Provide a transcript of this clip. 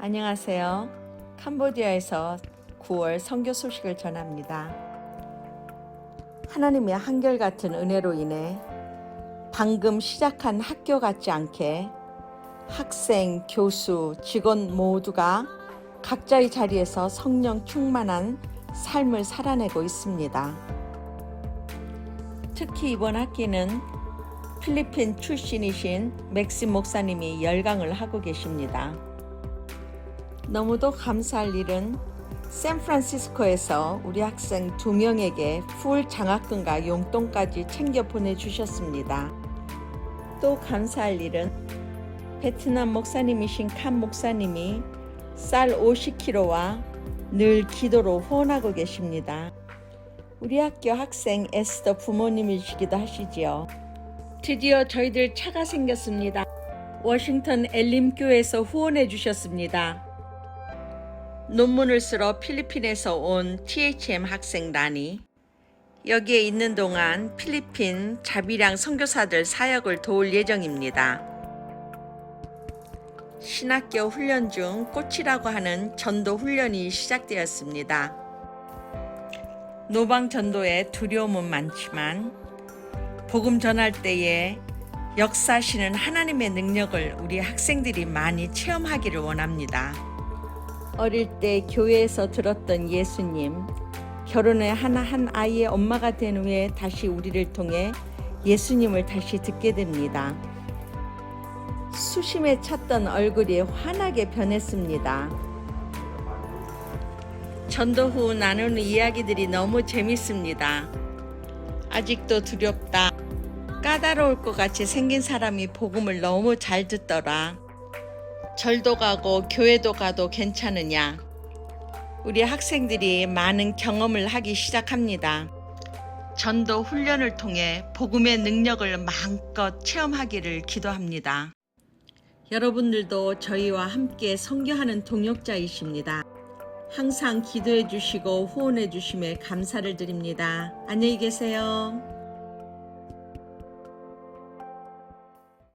안녕하세요. 캄보디아에서 9월 선교 소식을 전합니다. 하나님의 한결같은 은혜로 인해 방금 시작한 학교 같지 않게 학생, 교수, 직원 모두가 각자의 자리에서 성령 충만한 삶을 살아내고 있습니다. 특히 이번 학기는 필리핀 출신이신 맥심 목사님이 열강을 하고 계십니다. 너무도 감사할 일은 샌프란시스코에서 우리 학생 두 명에게 풀 장학금과 용돈까지 챙겨 보내주셨습니다. 또 감사할 일은 베트남 목사님이신 칸 목사님이 쌀 50kg와 늘 기도로 후원하고 계십니다. 우리 학교 학생 에스더 부모님이시기도 하시지요. 드디어 저희들 차가 생겼습니다. 워싱턴 엘림교에서 후원해 주셨습니다. 논문을 쓰러 필리핀에서 온 THM 학생단이 여기에 있는 동안 필리핀 자비량 선교사들 사역을 도울 예정입니다. 신학교 훈련 중 꽃이라고 하는 전도 훈련이 시작되었습니다. 노방 전도에 두려움은 많지만 복음 전할 때에 역사하시는 하나님의 능력을 우리 학생들이 많이 체험하기를 원합니다. 어릴 때 교회에서 들었던 예수님, 결혼해 하나 한 아이의 엄마가 된 후에 다시 우리를 통해 예수님을 다시 듣게 됩니다. 수심에 찼던 얼굴이 환하게 변했습니다. 전도 후 나누는 이야기들이 너무 재밌습니다. 아직도 두렵다. 까다로울 것 같이 생긴 사람이 복음을 너무 잘 듣더라. 절도 가고 교회도 가도 괜찮으냐? 우리 학생들이 많은 경험을 하기 시작합니다. 전도 훈련을 통해 복음의 능력을 마음껏 체험하기를 기도합니다. 여러분들도 저희와 함께 선교하는 동역자이십니다. 항상 기도해 주시고 후원해 주심에 감사를 드립니다. 안녕히 계세요.